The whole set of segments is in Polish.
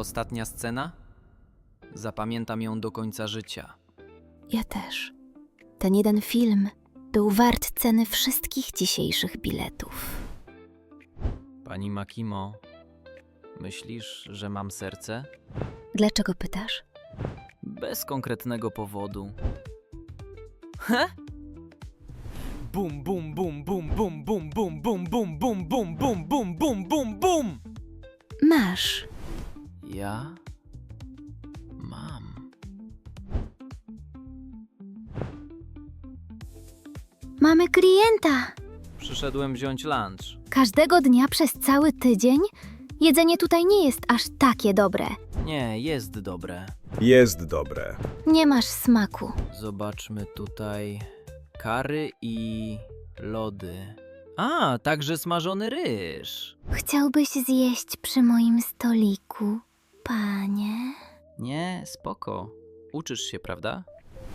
ostatnia scena? Zapamiętam ją do końca życia. Ja też. Ten jeden film był wart ceny wszystkich dzisiejszych biletów. Pani Makimo, myślisz, że mam serce? Dlaczego pytasz? Bez konkretnego powodu. He? Bum, bum, bum, bum, bum, bum, bum, bum, bum, bum, bum, bum, bum, bum, bum, bum. Masz. Ja mam. Mamy klienta. Przyszedłem wziąć lunch. Każdego dnia przez cały tydzień jedzenie tutaj nie jest aż takie dobre. Nie, jest dobre. Jest dobre. Nie masz smaku. Zobaczmy tutaj kary i lody. A, także smażony ryż. Chciałbyś zjeść przy moim stoliku, panie? Nie, spoko. Uczysz się, prawda?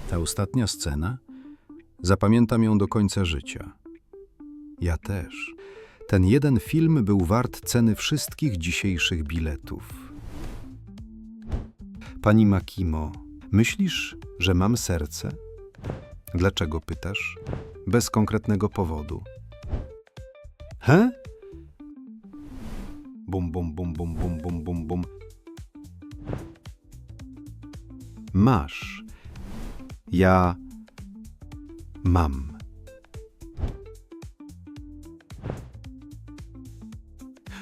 Ta ostatnia scena? Zapamiętam ją do końca życia. Ja też. Ten jeden film był wart ceny wszystkich dzisiejszych biletów. Pani Makimo, myślisz, że mam serce? Dlaczego pytasz? Bez konkretnego powodu. He? Bum, bum, bum, bum, bum, bum, bum, bum. Masz. Ja mam.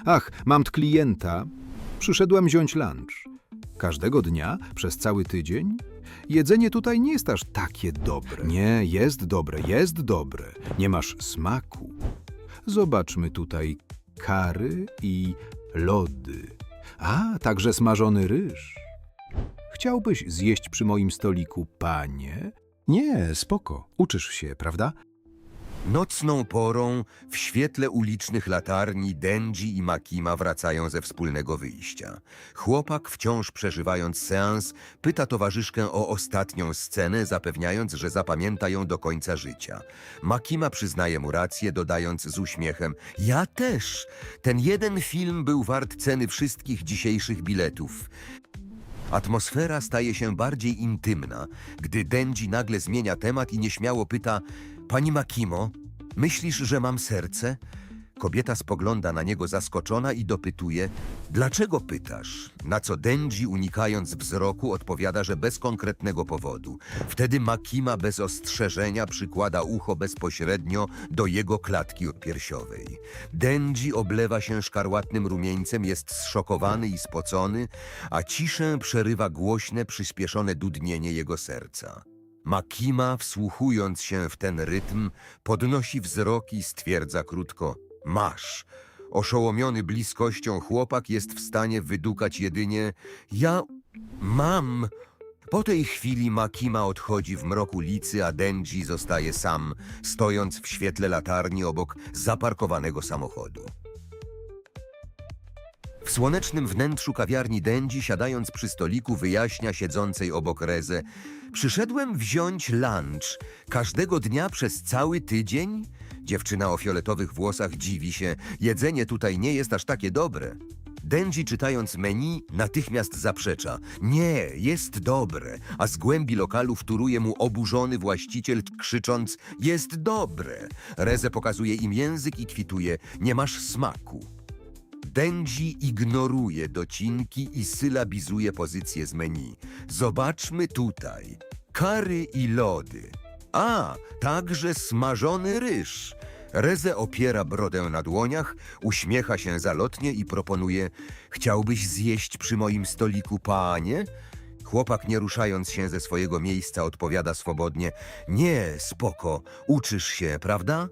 Ach, mam klienta. Przyszedłem wziąć lunch. Każdego dnia, przez cały tydzień? Jedzenie tutaj nie jest aż takie dobre. Nie, jest dobre, jest dobre. Nie masz smaku. Zobaczmy tutaj kary i lody. A, także smażony ryż. Chciałbyś zjeść przy moim stoliku, panie? Nie, spoko. Uczysz się, prawda? Nocną porą, w świetle ulicznych latarni, Denji i Makima wracają ze wspólnego wyjścia. Chłopak, wciąż przeżywając seans, pyta towarzyszkę o ostatnią scenę, zapewniając, że zapamięta ją do końca życia. Makima przyznaje mu rację, dodając z uśmiechem: Ja też! Ten jeden film był wart ceny wszystkich dzisiejszych biletów. Atmosfera staje się bardziej intymna, gdy Denji nagle zmienia temat i nieśmiało pyta: Pani Makimo, myślisz, że mam serce? Kobieta spogląda na niego zaskoczona i dopytuje: Dlaczego pytasz? Na co Denji, unikając wzroku, odpowiada, że bez konkretnego powodu. Wtedy Makima bez ostrzeżenia przykłada ucho bezpośrednio do jego klatki piersiowej. Denji oblewa się szkarłatnym rumieńcem, jest zszokowany i spocony, a ciszę przerywa głośne, przyspieszone dudnienie jego serca. Makima, wsłuchując się w ten rytm, podnosi wzrok i stwierdza krótko: Masz. Oszołomiony bliskością chłopak jest w stanie wydukać jedynie: Ja mam. Po tej chwili Makima odchodzi w mrok ulicy, a Denji zostaje sam, stojąc w świetle latarni obok zaparkowanego samochodu. W słonecznym wnętrzu kawiarni Denji, siadając przy stoliku, wyjaśnia siedzącej obok Rezę. Przyszedłem wziąć lunch. Każdego dnia przez cały tydzień? Dziewczyna o fioletowych włosach dziwi się. Jedzenie tutaj nie jest aż takie dobre. Denji, czytając menu, natychmiast zaprzecza. Nie, jest dobre, a z głębi lokalu wtóruje mu oburzony właściciel, krzycząc: Jest dobre. Reze pokazuje im język i kwituje: Nie masz smaku. Denji ignoruje docinki i sylabizuje pozycję z menu. Zobaczmy tutaj. Kary i lody. A, także smażony ryż. Reze opiera brodę na dłoniach, uśmiecha się zalotnie i proponuje: Chciałbyś zjeść przy moim stoliku, panie? Chłopak, nie ruszając się ze swojego miejsca, odpowiada swobodnie: Nie, spoko, uczysz się, prawda?